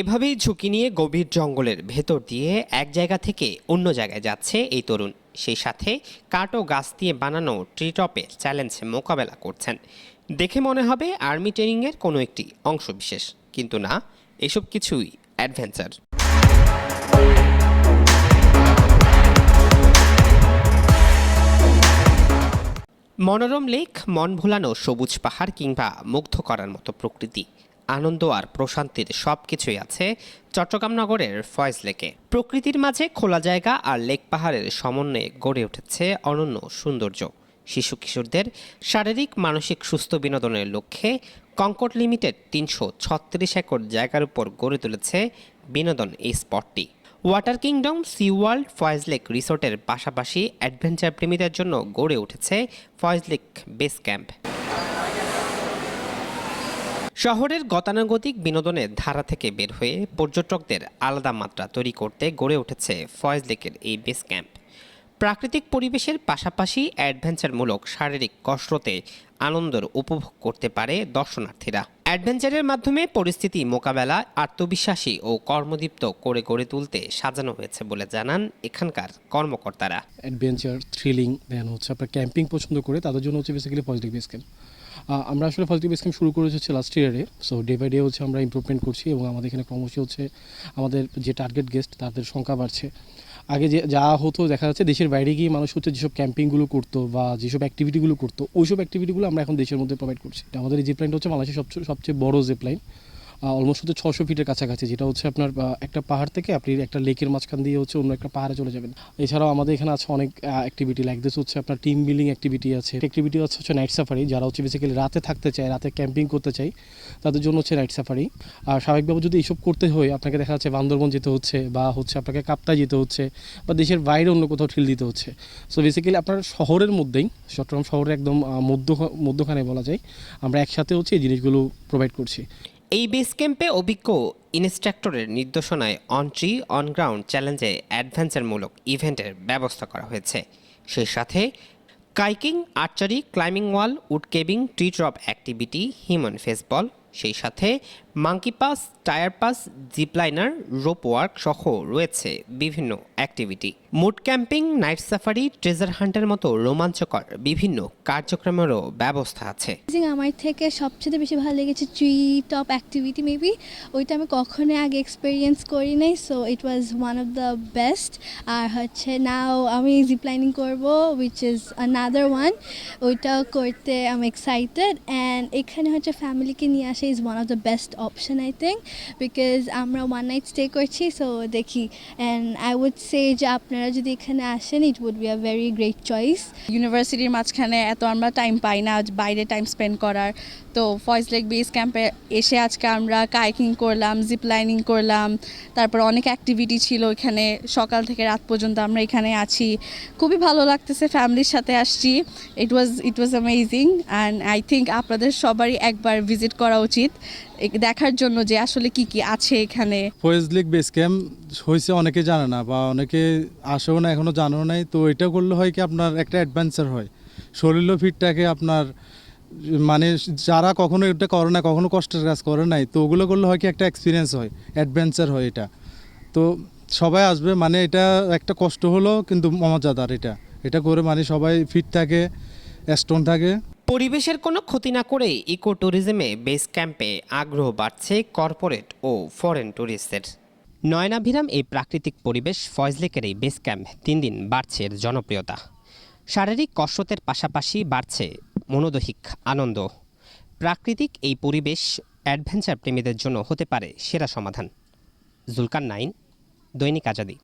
এভাবেই ঝুঁকি নিয়ে গভীর জঙ্গলের ভেতর দিয়ে এক জায়গা থেকে অন্য জায়গায় যাচ্ছে এই তরুণ। সেই সাথে কাঠ ও গাছ দিয়ে বানানো ট্রিটপের চ্যালেঞ্জ মোকাবেলা করছেন। দেখে মনে হবে আর্মি ট্রেনিংয়ের কোনো একটি অংশ বিশেষ কিন্তু না, এসব কিছুই অ্যাডভেঞ্চার। মনোরম লেক, মন ভোলানো সবুজ পাহাড় কিংবা মুগ্ধ করার মতো প্রকৃতি। আনন্দ আর প্রশান্তির সব কিছুই আছে চট্টগ্রাম নগরের ফয়েজ লেকে প্রকৃতির মাঝে খোলা জায়গা আর লেক পাহাড়ের সমন্বয়ে গড়ে উঠেছে অনন্য সৌন্দর্য। শিশু কিশোরদের শারীরিক, মানসিক সুস্থ বিনোদনের লক্ষ্যে কঙ্কট লিমিটেড তিনশো ছত্রিশ একর জায়গার উপর গড়ে তুলেছে বিনোদন এই স্পটটি। Water Kingdom, Sea World Foy's Lake রিসোর্টের পাশাপাশি অ্যাডভেঞ্চার প্রেমীদের জন্য গড়ে উঠেছে ফয়েজ লেক বেস ক্যাম্প। শহরের গতানুগতিক বিনোদনের ধারা থেকে বের হয়ে পর্যটকদের আলাদা মাত্রা তৈরি করতে গড়ে উঠেছে ফয়েজ লেকের এই বেস ক্যাম্প। প্রাকৃতিক পরিবেশের পাশাপাশি অ্যাডভেঞ্চারমূলক শারীরিক কসরতে আনন্দের উপভোগ করতে পারে দর্শনার্থীরা। অ্যাডভেঞ্চারের মাধ্যমে পরিস্থিতি মোকাবেলা, আত্মবিশ্বাসী ও কর্মদীপ্ত করে গড়ে তুলতে সাজানো হয়েছে বলে জানান এখানকার কর্মকর্তারা। অ্যাডভেঞ্চার, থ্রিলিং, দেন হচ্ছে আপনার ক্যাম্পিং পছন্দ করে তাদের জন্য হচ্ছে বেসিক্যালি পজিটিভ বেস ক্যাম্প। আমরা আসলে পজিটিভ বেস ক্যাম্প শুরু করেছি হচ্ছে লাস্ট ইয়ারে সো ডে বাই ডে হচ্ছে আমরা ইম্প্রুভমেন্ট করছি এবং আমাদের এখানে ক্রমশই হচ্ছে আমাদের যে টার্গেট গেস্ট তাদের সংখ্যা বাড়ছে। আগে যে, যা হতো দেখা যাচ্ছে দেশের বাইরে গিয়ে মানুষ হচ্ছে যেসব ক্যাম্পিংগুলো করতো বা যেসব অ্যাক্টিভিটিগুলো করতো, ওইসব অ্যাক্টিভিটিগুলো আমরা এখন দেশের মধ্যে প্রোভাইড করছি। আমাদের এই জিপ লাইনটা হচ্ছে বাংলাদেশের সবচেয়ে সবচেয়ে বড় জিপ লাইন অলমোস্ট হচ্ছে ছশো ফিটের কাছাকাছি, যেটা হচ্ছে আপনার একটা পাহাড় থেকে আপনি একটা লেকের মাঝখান দিয়ে হচ্ছে অন্য একটা পাহাড়ে চলে যাবেন। এছাড়াও আমাদের এখানে আছে অনেক অ্যাক্টিভিটি লাইক দিস হচ্ছে আপনার টিম বিল্ডিং অ্যাক্টিভিটি আছে। অ্যাক্টিভিটি হচ্ছে হচ্ছে নাইট সাফারি যারা হচ্ছে বেসিক্যালি রাতে থাকতে চায়, রাতে ক্যাম্পিং করতে চায়, তাদের জন্য হচ্ছে নাইট সাফারি আর স্বাভাবিকভাবে যদি এইসব করতে হয়, আপনাকে দেখা যাচ্ছে বান্দরবন যেতে হচ্ছে বা হচ্ছে আপনাকে কাপ্তায় যেতে হচ্ছে বা দেশের বাইরে অন্য কোথাও ঠিল দিতে হচ্ছে। সো বেসিক্যালি আপনার শহরের মধ্যেই, চট্টগ্রাম শহরের একদম মধ্য, মধ্যখানে বলা যায়, আমরা একসাথে হচ্ছে এই জিনিসগুলো প্রোভাইড করছি। এই বেস ক্যাম্পে অভিজ্ঞ ইনস্ট্রাক্টরের নির্দেশনায় অন ট্রি অন গ্রাউন্ড চ্যালেঞ্জে অ্যাডভেঞ্চারমূলক ইভেন্টের ব্যবস্থা করা হয়েছে। সেই সাথে kayaking archery climbing wall wood কেবিং tree drop activity human foosball সেই সাথে monkey pass tyre pass zipliner rope work সহ রয়েছে বিভিন্ন activity mood camping, night safari, treasure হান্টের মতো রোমাঞ্চকর বিভিন্ন কার্যক্রমেরও ব্যবস্থা আছে। আমার থেকে সবচেয়ে বেশি ভালো লেগেছে ট্রি টপ অ্যাক্টিভিটি মেবি ওইটা আমি কখনো আগে এক্সপিরিয়েন্স করি নাই so it was one of the best আর হচ্ছে নাও আমি জিপ লাইনিং করব উইচ ইজ আনাদার ওয়ান ওইটা করতে আমি এক্সাইটেড অ্যান্ড এখানে হচ্ছে ফ্যামিলিকে নিয়ে আসা is one of the best option I think because আমরা ওয়ান নাইট স্টে করছি সো দেখি। অ্যান্ড আই উড সে যে আপনারা যদি এখানে আসেন it would be a very great choice ইউনিভার্সিটির মাঝখানে এত আমরা টাইম পাই না বাইরে টাইম স্পেন্ড করার। তো ফয়েজ লেক বেস ক্যাম্পে এসে আজকে আমরা কাইকিং করলাম জিপ লাইনিং করলাম, তারপর অনেক অ্যাক্টিভিটি ছিল এখানে। সকাল থেকে রাত পর্যন্ত আমরা এখানে আছি। খুবই ভালো লাগতেছে ফ্যামিলির সাথে আসছি। It was it was amazing and I think আপনাদের সবারই একবার ভিজিট করা উচিত। দেখার জন্য যে আসলে কি কি আছে এখানে? ফয়েজ লিগ বেস ক্যাম্প হয়েছে, অনেকে জানে না বা অনেকে আসেও না এখনও জানেও নাই। তো এটা করলে হয় কি আপনার একটা অ্যাডভেঞ্চার হয়। শরীরও ফিট থাকে আপনার মানে যারা কখনো এটা করে না, কখনো কষ্টের কাজ করে নাই, তো ওগুলো করলে হয় কি একটা এক্সপিরিয়েন্স হয় অ্যাডভেঞ্চার হয় এটা। তো সবাই আসবে মানে এটা একটা কষ্ট হলো, কিন্তু মজাদার এটা। এটা করে মানে সবাই ফিট থাকে স্ট্রং থাকে। পরিবেশের কোনো ক্ষতি না করে ইকো ট্যুরিজমে বেস ক্যাম্পে আগ্রহ বাড়ছে কর্পোরেট ও ফরেন ট্যুরিস্টের নয়নাভিরাম এই প্রাকৃতিক পরিবেশ ফয়জলেকের এই বেস ক্যাম্প দিন দিন বাড়ছে এর জনপ্রিয়তা। শারীরিক কসরতের পাশাপাশি বাড়ছে মনোদৈহিক আনন্দ। প্রাকৃতিক এই পরিবেশ অ্যাডভেঞ্চার প্রেমীদের জন্য হতে পারে সেরা সমাধান। জুলকান নাইন, দৈনিক আজাদি।